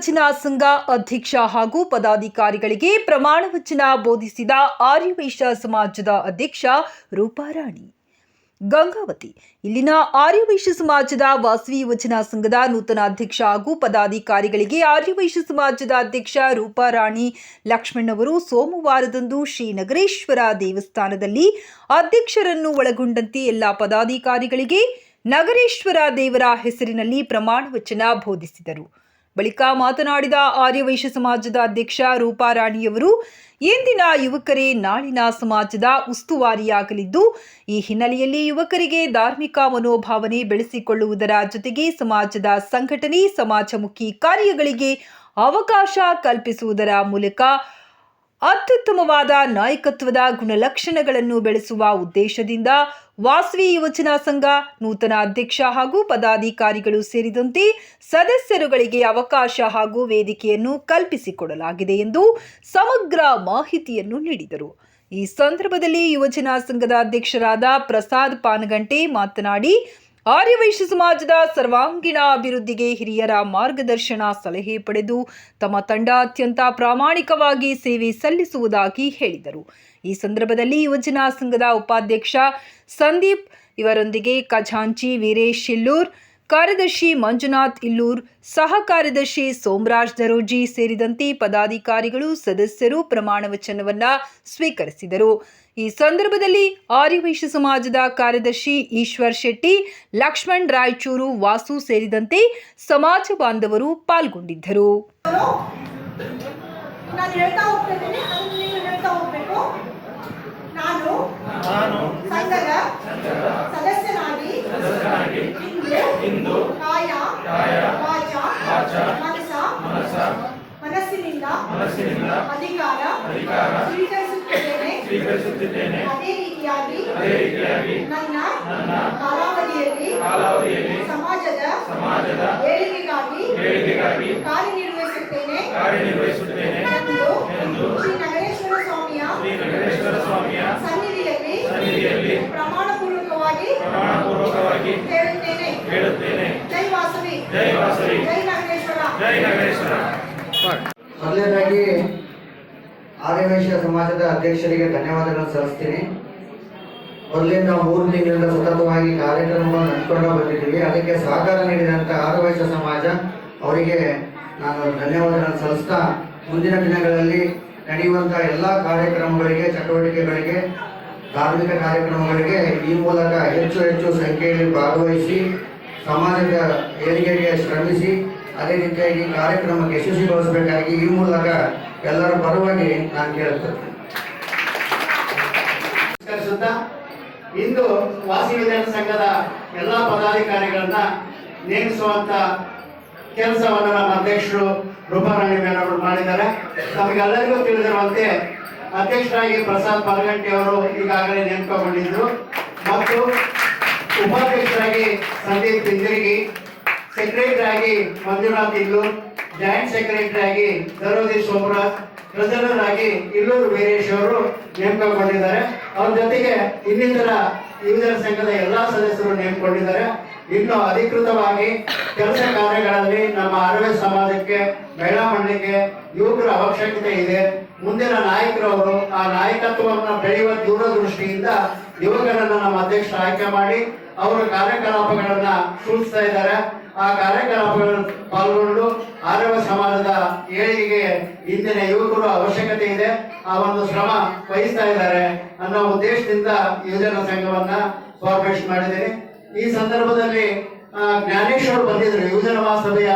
ಯುವಜನ ಸಂಘ ಅಧ್ಯಕ್ಷ ಹಾಗೂ ಪದಾಧಿಕಾರಿಗಳಿಗೆ ಪ್ರಮಾಣ ವಚನ ಬೋಧಿಸಿದ ಆರ್ಯವೈಶ್ಯ ಸಮಾಜದ ಅಧ್ಯಕ್ಷ ರೂಪಾರಾಣಿ. ಗಂಗಾವತಿ, ಇಲ್ಲಿನ ಆರ್ಯವೈಶ್ಯ ಸಮಾಜದ ವಾಸವಿ ವಚನ ಸಂಘದ ನೂತನ ಅಧ್ಯಕ್ಷ ಹಾಗೂ ಪದಾಧಿಕಾರಿಗಳಿಗೆ ಆರ್ಯವೈಶ್ಯ ಸಮಾಜದ ಅಧ್ಯಕ್ಷ ರೂಪಾರಾಣಿ ಲಕ್ಷ್ಮಣ್ ಅವರು ಸೋಮವಾರದಂದು ಶ್ರೀ ನಗರೇಶ್ವರ ದೇವಸ್ಥಾನದಲ್ಲಿ ಅಧ್ಯಕ್ಷರನ್ನು ಒಳಗೊಂಡಂತೆ ಎಲ್ಲ ಪದಾಧಿಕಾರಿಗಳಿಗೆ ನಗರೇಶ್ವರ ದೇವರ ಹೆಸರಿನಲ್ಲಿ ಪ್ರಮಾಣ ವಚನ ಬೋಧಿಸಿದರು. ಬಳಿಕ ಮಾತನಾಡಿದ ಆರ್ಯವೈಶ್ಯ ಸಮಾಜದ ಅಧ್ಯಕ್ಷ ರೂಪಾರಾಣಿಯವರು ಇಂದಿನ ಯುವಕರೇ ನಾಳಿನ ಸಮಾಜದ ಉಸ್ತುವಾರಿಯಾಗಲಿದ್ದು, ಈ ಹಿನ್ನೆಲೆಯಲ್ಲಿ ಯುವಕರಿಗೆ ಧಾರ್ಮಿಕ ಮನೋಭಾವನೆ ಬೆಳೆಸಿಕೊಳ್ಳುವುದರ ಜೊತೆಗೆ ಸಮಾಜದ ಸಂಘಟನೆ, ಸಮಾಜಮುಖಿ ಕಾರ್ಯಗಳಿಗೆ ಅವಕಾಶ ಕಲ್ಪಿಸುವುದರ ಮೂಲಕ ಅತ್ಯುತ್ತಮವಾದ ನಾಯಕತ್ವದ ಗುಣಲಕ್ಷಣಗಳನ್ನು ಬೆಳೆಸುವ ಉದ್ದೇಶದಿಂದ ವಾಸವಿ ಯುವಜನ ಸಂಘ ನೂತನ ಅಧ್ಯಕ್ಷ ಹಾಗೂ ಪದಾಧಿಕಾರಿಗಳು ಸೇರಿದಂತೆ ಸದಸ್ಯರುಗಳಿಗೆ ಅವಕಾಶ ಹಾಗೂ ವೇದಿಕೆಯನ್ನು ಕಲ್ಪಿಸಿಕೊಡಲಾಗಿದೆ ಎಂದು ಸಮಗ್ರ ಮಾಹಿತಿಯನ್ನು ನೀಡಿದರು. ಈ ಸಂದರ್ಭದಲ್ಲಿ ಯುವಜನ ಸಂಘದ ಅಧ್ಯಕ್ಷರಾದ ಪ್ರಸಾದ್ ಪಾನಗಂಟೆ ಮಾತನಾಡಿ ಆರ್ಯವೈಶ್ಯ ಸಮಾಜದ ಸರ್ವಾಂಗೀಣ ಅಭಿವೃದ್ಧಿಗೆ ಹಿರಿಯರ ಮಾರ್ಗದರ್ಶನ ಸಲಹೆ ಪಡೆದು ತಮ್ಮ ತಂಡ ಅತ್ಯಂತ ಪ್ರಾಮಾಣಿಕವಾಗಿ ಸೇವೆ ಸಲ್ಲಿಸುವುದಾಗಿ ಹೇಳಿದರು. ಈ ಸಂದರ್ಭದಲ್ಲಿ ಯುವಜನ ಸಂಘದ ಉಪಾಧ್ಯಕ್ಷ ಸಂದೀಪ್ ಇವರೊಂದಿಗೆ ಖಜಾಂಚಿ ವೀರೇಶ್ ಇಲ್ಲೂರ್, ಕಾರ್ಯದರ್ಶಿ ಮಂಜುನಾಥ್ ಇಲ್ಲೂರ್ ಸಹ ಕಾರ್ಯದರ್ಶಿ ಸೋಮರಾಜ್ ದರೋಜಿ ಸೇರಿದಂತೆ ಪದಾಧಿಕಾರಿಗಳು ಸದಸ್ಯರು ಪ್ರಮಾಣ ವಚನವನ್ನ ಸ್ವೀಕರಿಸಿದರು. ಈ ಸಂದರ್ಭದಲ್ಲಿ ಆರ್ಯವೈಶ್ಯ ಸಮಾಜದ ಕಾರ್ಯದರ್ಶಿ ಈಶ್ವರ್ ಶೆಟ್ಟಿ ಲಕ್ಷ್ಮಣ್ ರಾಯಚೂರು ವಾಸು ಸೇರಿದಂತೆ ಸಮಾಜ ಬಾಂಧವರು ಪಾಲ್ಗೊಂಡಿದ್ದರು. ನಾನು ಹೇಳ್ತಾ ಹೋಗ್ತಿದ್ದೀನಿ ಅದನ್ನ ನೀವು ಹೇಳ್ತಾ ಹೋಗ್ಬೇಕು. ನಾನು ಸಂಘದ ಸದಸ್ಯನಾಗಿ ಇಂದು ಕಾಯ ವಾಚ ಮನಸ ಮನಸ್ಸಿನಿಂದ ಅಧಿಕಾರ ಸ್ವೀಕರಿಸುತ್ತಿದ್ದೇನೆ ಅದೇ ರೀತಿಯಾಗಿ ನನ್ನ ಕಾಲಾವಧಿಯಲ್ಲಿ ಸಮಾಜದ ಏಳಿಗೆಗಾಗಿ ಕಾರ್ಯನಿರ್ವಹಿಸುತ್ತೇನೆ ಎಂದು ಶ್ರೀ ನಗರೇಶ್ವರ ಸ್ವಾಮಿಯ ಸನ್ನಿಧಿಯಲ್ಲಿ ಪ್ರಮಾಣ ಪೂರ್ವಕವಾಗಿ ಹೇಳುತ್ತೇನೆ ಜೈ ವಾಸವಿ ಜೈ ನಗರೇಶ್ವರ ಮೊದಲನೇದಾಗಿ ಆರ್ಯವೈಶ್ಯ ಸಮಾಜದ ಅಧ್ಯಕ್ಷರಿಗೆ ಧನ್ಯವಾದಗಳನ್ನು ಸಲ್ಲಿಸ್ತೀನಿ. ಮೊದಲಿಂದ ಮೂರು ತಿಂಗಳಿಂದ ಸತತವಾಗಿ ಕಾರ್ಯಕ್ರಮವನ್ನು ನಡೆಸಿಕೊಂಡು ಬಂದಿದ್ದೀವಿ. ಅದಕ್ಕೆ ಸಹಕಾರ ನೀಡಿದಂಥ ಆದಿವೇಶ ಸಮಾಜ, ಅವರಿಗೆ ನಾನು ಧನ್ಯವಾದಗಳನ್ನು ಸಲ್ಲಿಸ್ತಾ ಮುಂದಿನ ದಿನಗಳಲ್ಲಿ ನಡೆಯುವಂಥ ಎಲ್ಲ ಕಾರ್ಯಕ್ರಮಗಳಿಗೆ, ಚಟುವಟಿಕೆಗಳಿಗೆ, ಧಾರ್ಮಿಕ ಕಾರ್ಯಕ್ರಮಗಳಿಗೆ ಈ ಮೂಲಕ ಹೆಚ್ಚು ಹೆಚ್ಚು ಸಂಖ್ಯೆಯಲ್ಲಿ ಭಾಗವಹಿಸಿ, ಸಮಾಜದ ಏಳಿಗೆಗೆ ಶ್ರಮಿಸಿ, ಅದೇ ರೀತಿಯಾಗಿ ಕಾರ್ಯಕ್ರಮಕ್ಕೆ ಯಶಸ್ವಿಗೊಳಿಸಬೇಕಾಗಿ ಈ ಮೂಲಕ ಎಲ್ಲರ ಪರವಾಗಿ ನಾನು ಕೇಳುತ್ತೇನೆ ಇಂದು ವಾಸಿ ವಿಜ್ಞಾನ ಸಂಘದ ಎಲ್ಲ ಪದಾಧಿಕಾರಿಗಳನ್ನ ನೇಮಿಸುವಂತ ಕೆಲಸವನ್ನು ನಮ್ಮ ಅಧ್ಯಕ್ಷರು ರೂಪಾರಾಣಿ ಮೇಡಮ್ ಮಾಡಿದ್ದಾರೆ. ನಮಗೆಲ್ಲರಿಗೂ ತಿಳಿದಿರುವಂತೆ ಅಧ್ಯಕ್ಷರಾಗಿ ಪ್ರಸಾದ್ ಪರಗಂಟಿ ಅವರು ಈಗಾಗಲೇ ನೇಮಕಗೊಂಡಿದ್ರು ಮತ್ತು ಉಪಾಧ್ಯಕ್ಷರಾಗಿ ಸಂದೀಪ್ ತಿಂದಿರಿಗಿ ಸೆಕ್ರೆಟರಿ ಆಗಿ ಮಂಜುನಾಥ್ ಇಲ್ಲೂರ್ ಜಾಯಿಂಟ್ ಸೆಕ್ರೆಟರಿ ಆಗಿ ದರೋದಿ ಸೋಮರಾಜ್ ಟ್ರೆಸರರ್ ಆಗಿ ಇಲ್ಲೂರು ವೀರೇಶ್ ಅವರು ನೇಮಕಗೊಂಡಿದ್ದಾರೆ. ಅವ್ರ ಜೊತೆಗೆ ಇನ್ನಿತರ ಯುವಜನ ಸಂಘದ ಎಲ್ಲಾ ಸದಸ್ಯರು ನೇಮಕೊಂಡಿದ್ದಾರೆ. ಇನ್ನು ಅಧಿಕೃತವಾಗಿ ಕೆಲಸ ಕಾರ್ಯಗಳಲ್ಲಿ ನಮ್ಮ ಅರವ್ಯ ಸಮಾಜಕ್ಕೆ, ಮಹಿಳಾ ಮಂಡಳಿಗೆ ಯುವಕರ ಅವಶ್ಯಕತೆ ಇದೆ. ಮುಂದಿನ ನಾಯಕರವರು ಆ ನಾಯಕತ್ವವನ್ನು ಬೆಳೆಯುವ ದೂರದೃಷ್ಟಿಯಿಂದ ಯುವಕರನ್ನ ನಮ್ಮ ಅಧ್ಯಕ್ಷರು ಆಯ್ಕೆ ಮಾಡಿ, ಅವರ ಕಾರ್ಯಕಲಾಪಗಳನ್ನ ಸೂಚಿಸ್ತಾ ಇದ್ದಾರೆ. ಆ ಕಾರ್ಯಕ್ರಮಗಳು ಪಾಲ್ಗೊಂಡು ಆರೋಗ್ಯ ಸಮಾಜದ ಏಳಿಗೆ ಇಂದಿನ ಯುವಕರು ಅವಶ್ಯಕತೆ ಇದೆ. ಆ ಒಂದು ಶ್ರಮ ವಹಿಸ್ತಾ ಇದ್ದಾರೆ ಅನ್ನೋ ಉದ್ದೇಶದಿಂದ ಯುವಜನ ಸಂಘವನ್ನ ಫಾರ್ಮೇಷನ್ ಮಾಡಿದ್ದೀನಿ. ಈ ಸಂದರ್ಭದಲ್ಲಿ ಜ್ಞಾನೇಶ್ವರ್ ಬಂದಿದ್ರು, ಯುವಜನ ಮಹಾಸಭೆಯ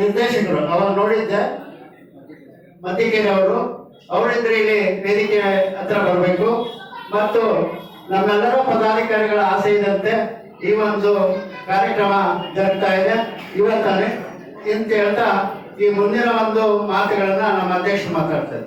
ನಿರ್ದೇಶಕರು. ಅವರು ನೋಡಿದ್ದೆ. ಮತ್ತಿಕೇರಿ ಅವರು ಅವರಿದ್ರೆ ಇಲ್ಲಿ ವೇದಿಕೆ ಹತ್ರ ಬರಬೇಕು. ಮತ್ತು ನಮ್ಮೆಲ್ಲರೂ ಪದಾಧಿಕಾರಿಗಳ ಆಸೆ ಇದ್ದಂತೆ ಈ ಒಂದು ಕಾರ್ಯಕ್ರಮ ಜರುಗ್ತಾ ಇದೆ. ಇವತ್ತಾನೆ. ಅಂತ ಹೇಳ್ತಾ, ಈ ಮುಂದಿನ ಒಂದು ಮಾತುಗಳನ್ನ ನಮ್ಮ ಅಧ್ಯಕ್ಷರು ಮಾತಾಡ್ತಾರೆ.